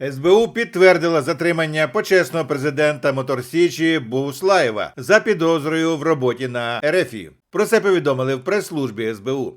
СБУ підтвердила затримання почесного президента Моторсічі Буслаєва за підозрою в роботі на РФІ. Про це повідомили в прес-службі СБУ.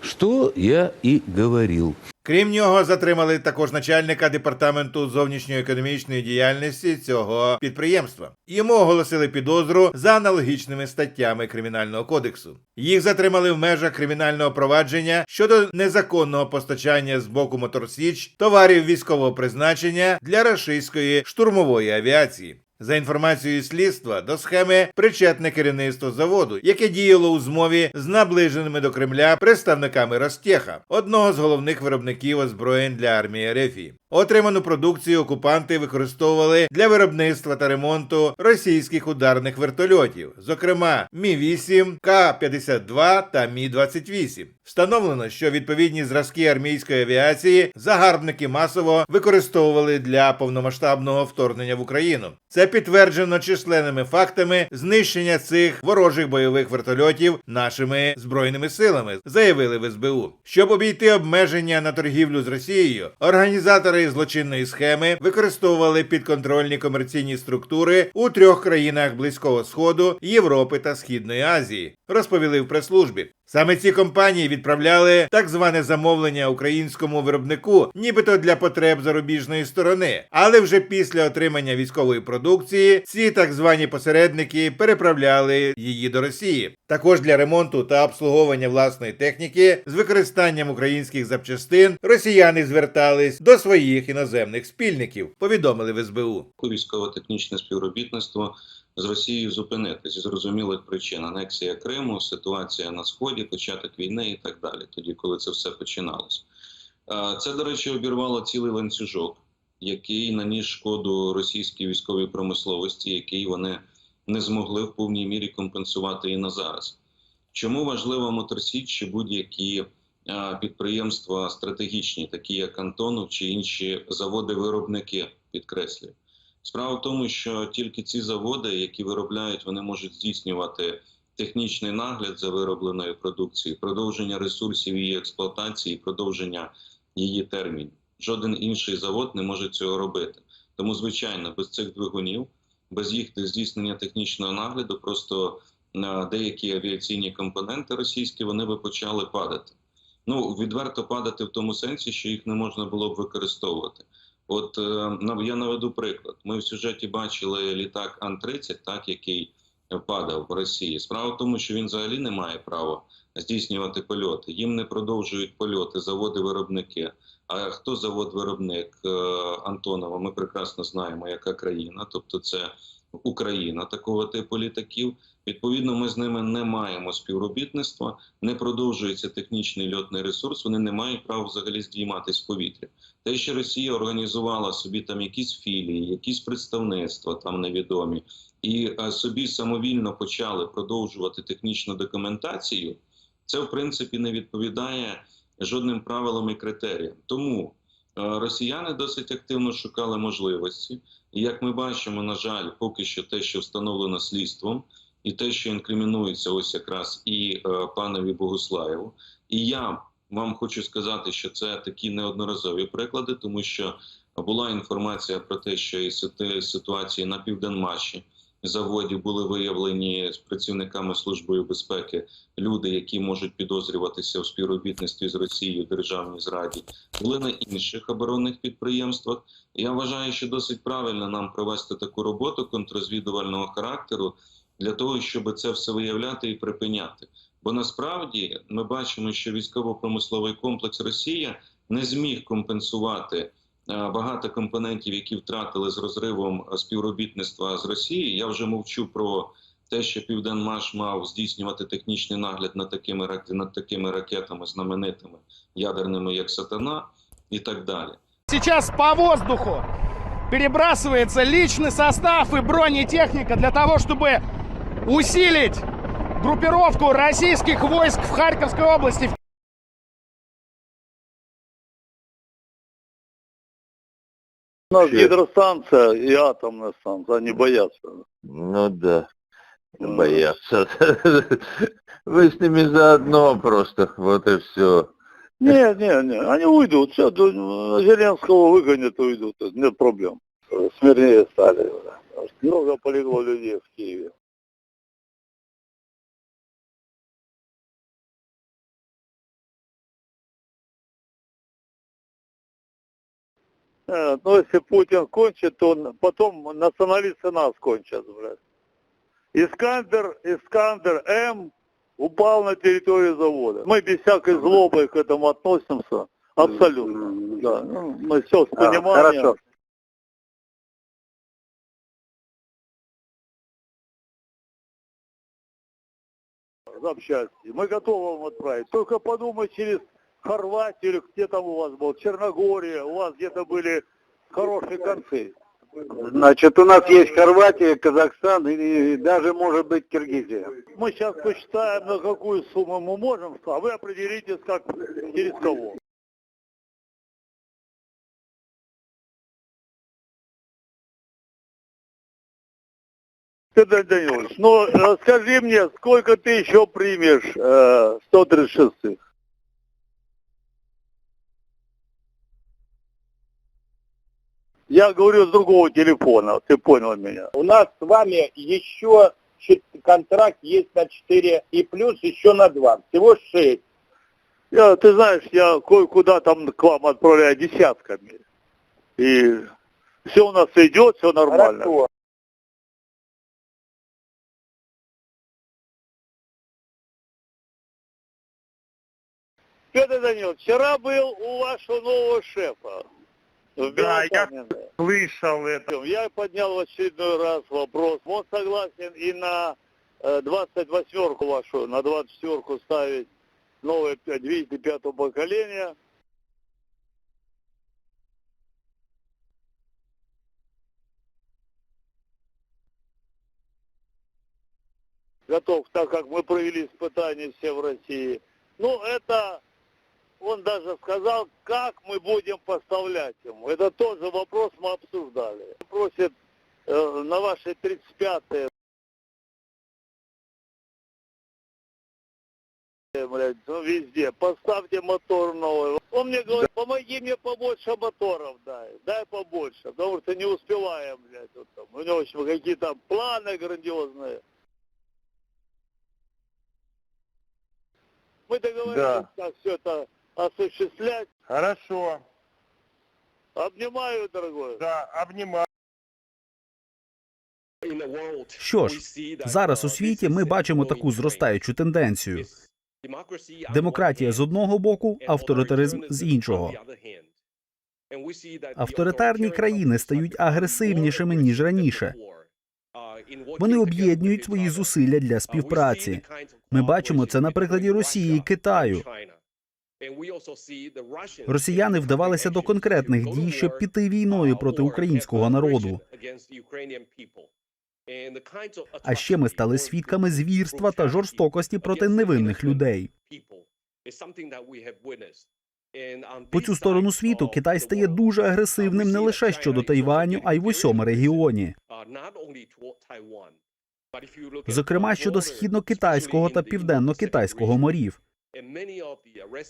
Что я и говорил. Крім нього, затримали також начальника департаменту зовнішньоекономічної діяльності цього підприємства. Йому оголосили підозру за аналогічними статтями кримінального кодексу. Їх затримали в межах кримінального провадження щодо незаконного постачання з боку Моторсіч товарів військового призначення для рашистської штурмової авіації. За інформацією слідства, до схеми причетне керівництво заводу, яке діяло у змові з наближеними до Кремля представниками Ростеха, одного з головних виробників озброєнь для армії Рефії. Отриману продукцію окупанти використовували для виробництва та ремонту російських ударних вертольотів, зокрема Мі-8, К-52 та Мі-28. Встановлено, що відповідні зразки армійської авіації загарбники масово використовували для повномасштабного вторгнення в Україну. Це підтверджено численними фактами знищення цих ворожих бойових вертольотів нашими збройними силами, заявили в СБУ. Щоб обійти обмеження на торгівлю з Росією, організатори злочинної схеми використовували підконтрольні комерційні структури у трьох країнах Близького Сходу, Європи та Східної Азії, розповіли в прес-службі. Саме ці компанії відправляли так зване замовлення українському виробнику, нібито для потреб зарубіжної сторони. Але вже після отримання військової продукції ці так звані посередники переправляли її до Росії. Також для ремонту та обслуговування власної техніки з використанням українських запчастин росіяни звертались до своїх іноземних спільників. Повідомили в СБУ. військово-технічне співробітництво з Росією зупинити зі зрозумілих причин. Анексія Криму, ситуація на сході, початок війни і так далі. Тоді, коли це все починалось. Е, Це, до речі, обірвало цілий ланцюжок, який наніс шкоду російській військовій промисловості, який вони не змогли в повній мірі компенсувати і на зараз. Чому важливо Моторсіч чи будь-які е, підприємства стратегічні, такі як Антонов чи інші заводи-виробники, підкреслюю. Справа в тому, що тільки ці заводи, які виробляють, вони можуть здійснювати технічний нагляд за виробленою продукцією, продовження ресурсів її експлуатації, продовження її термінів. Жоден інший завод не може цього робити. Тому, звичайно, без цих двигунів, без їх здійснення технічного нагляду, просто е, деякі авіаційні компоненти російські вони би почали падати. Ну відверто падати в тому сенсі, що їх не можна було б використовувати. От е, я наведу приклад. Ми в сюжеті бачили літак Ан-30, так який падав в Росії. Справа в тому, що він взагалі не має права здійснювати польоти. Їм не продовжують польоти заводи-виробники. А хто завод-виробник е, Антонова? Ми прекрасно знаємо, яка країна, тобто це Україна такого типу літаків. Відповідно, ми з ними не маємо співробітництва, не продовжується технічний льотний ресурс. Вони не мають права взагалі здійматись в повітря. Те, що Росія організувала собі там якісь філії, якісь представництва там невідомі, і е, собі самовільно почали продовжувати технічну документацію, це в принципі не відповідає жодним правилам і критеріям. Тому росіяни досить активно шукали можливості, і як ми бачимо, на жаль, поки що те, що встановлено слідством, і те, що інкримінується ось якраз і е, панові Богуслаєву, і я вам хочу сказати, що це такі неодноразові приклади, тому що була інформація про те, що і ситуації на південмаші заводі були виявлені з працівниками службою безпеки люди, які можуть підозрюватися в співробітництві з Росією державній зраді, були на інших оборонних підприємствах. Я вважаю, що досить правильно нам провести таку роботу контррозвідувального характеру для того, щоб це все виявляти і припиняти. Бо насправді ми бачимо, що військово-промисловий комплекс Росія не зміг компенсувати багато компонентів, які втратили з розривом е, співробітництва з Росією. Я вже мовчу про те, що Південмаш мав здійснювати технічний нагляд над такими рак- над такими ракетами знаменитими ядерними, як Сатана, і так далі. Сейчас по воздуху перебрасывается личный состав и бронетехника для того, чтобы усилить группировку российских войск в Харьковской области. У нас гидростанция и атомная станция, они боятся. Ну да, боятся. Вы с ними заодно просто, вот и все. Не, не, не, они уйдут. Все, Зеленского выгонят, уйдут. Нет проблем. Смирнее стали. Много полегло людей в Киеве. Э, Ну, если Путин кончит, то он- потом националисты нас кончат, блядь. Искандер, Искандер М упал на территорию завода. Мы без всякой злобы к этому относимся. Абсолютно. Да. Ну, мы все с А, пониманием. хорошо. запчасти. Мы готовы вам отправить. Только подумай через Хорватию или где там у вас был, Черногория, у вас где-то были хорошие концы. Значит, у нас есть Хорватия, Казахстан и, и даже, может быть, Киргизия. Мы сейчас посчитаем, на какую сумму мы можем, а вы определитесь, как через кого. Петр Данилович, ну э, скажи мне, сколько ты еще примешь э, 136 Я говорю с другого телефона, ты понял меня. У нас с вами еще контракт есть на 4 и плюс еще на 2. Всего 6. Я, ты знаешь, я кое-куда там к вам отправляю десятками. И все у нас идет, все нормально. Хорошо. Петр Данилович, вчера был у вашего нового шефа. В Да, я. Слышал это. Я поднял в очередной раз вопрос. Он согласен и на э, 28-ку вашу, на 24-ку ставить новые двигатели пятого поколения. Готов, так как мы провели испытания все в России. Ну, это он даже сказал, как мы будем поставлять ему. Это тоже вопрос мы обсуждали. Просит э, на ваши 35-е, блядь, ну, везде, поставьте мотор новый. Он мне говорит, помоги мне побольше моторов дай, дай побольше, потому что не успеваем, блядь, вот там. У него еще какие-то планы грандиозные. Мы договорились, Да. как все это осуществлять. Хорошо. Обнимаю, дорогой. Да, обнимаю. Що ж, зараз у світі ми бачимо таку зростаючу тенденцію. Демократія з одного боку, авторитаризм з іншого. Авторитарні країни стають агресивнішими ніж раніше. Вони об'єднують свої зусилля для співпраці. Ми бачимо це на прикладі Росії і Китаю. Росіяни вдавалися до конкретних дій, щоб піти війною проти українського народу. А ще ми стали свідками звірства та жорстокості проти невинних людей. По цю сторону світу Китай стає дуже агресивним не лише щодо Тайваню, а й в усьому регіоні. Зокрема, щодо східно-китайського та південно-китайського морів.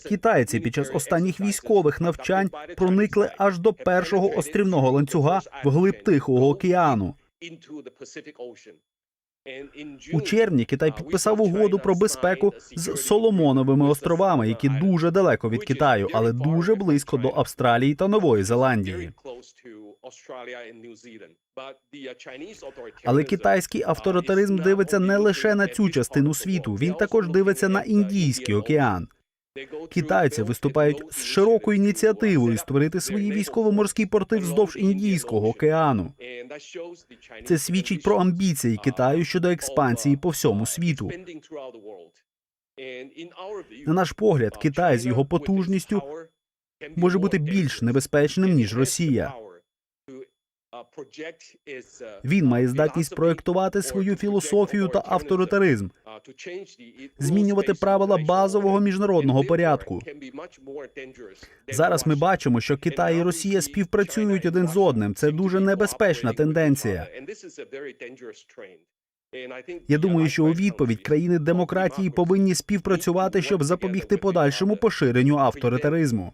Китайці під час останніх військових навчань проникли аж до першого острівного ланцюга вглиб Тихого океану. У червні Китай підписав угоду про безпеку з Соломоновими островами, які дуже далеко від Китаю, але дуже близько до Австралії та Нової Зеландії. Але китайський авторитаризм дивиться не лише на цю частину світу, він також дивиться на Індійський океан. Китайці виступають з широкою ініціативою створити свої військово-морські порти вздовж Індійського океану. Це свідчить про амбіції Китаю щодо експансії по всьому світу. На наш погляд, Китай з його потужністю може бути більш небезпечним ніж Росія. Він має здатність проєктувати свою філософію та авторитаризм, змінювати правила базового міжнародного порядку. Зараз ми бачимо, що Китай і Росія співпрацюють один з одним. Це дуже небезпечна тенденція. Я думаю, що у відповідь країни демократії повинні співпрацювати, щоб запобігти подальшому поширенню авторитаризму.